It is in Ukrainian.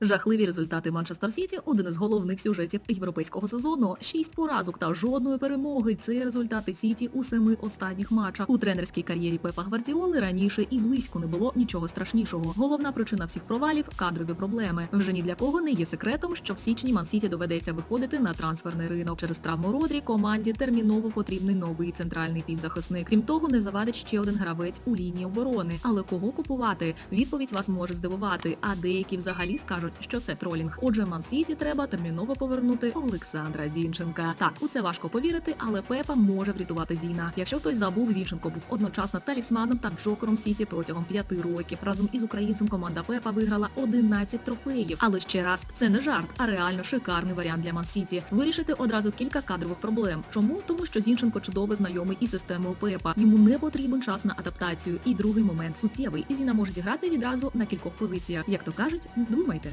Жахливі результати Манчестер Сіті один із головних сюжетів європейського сезону. Шість поразок та жодної перемоги. Це результати Сіті у семи останніх матчах. У тренерській кар'єрі Пепа Гвардіоли раніше і близько не було нічого страшнішого. Головна причина всіх провалів кадрові проблеми. Вже ні для кого не є секретом, що в січні Ман Сіті доведеться виходити на трансферний ринок. Через травму Родрі команді терміново потрібний новий центральний півзахисник. Крім того, не завадить ще один гравець у лінії оборони. Але кого купувати? Відповідь вас може здивувати. А деякі взагалі скажуть, що це тролінг. Отже, Ман Сіті треба терміново повернути Олександра Зінченка. Так, у це важко повірити, але Пепа може врятувати Зіна. Якщо хтось забув, Зінченко був одночасно талісманом та джокером Сіті протягом п'яти років. Разом із українцем команда Пепа виграла 11 трофеїв. Але ще раз, це не жарт, а реально шикарний варіант для Ман Сіті. Вирішити одразу кілька кадрових проблем. Чому? Тому що Зінченко чудово знайомий із системою Пепа. Йому не потрібен час на адаптацію. І другий момент суттєвий. І Зіна може зіграти відразу на кількох позиціях. Як то кажуть, думайте.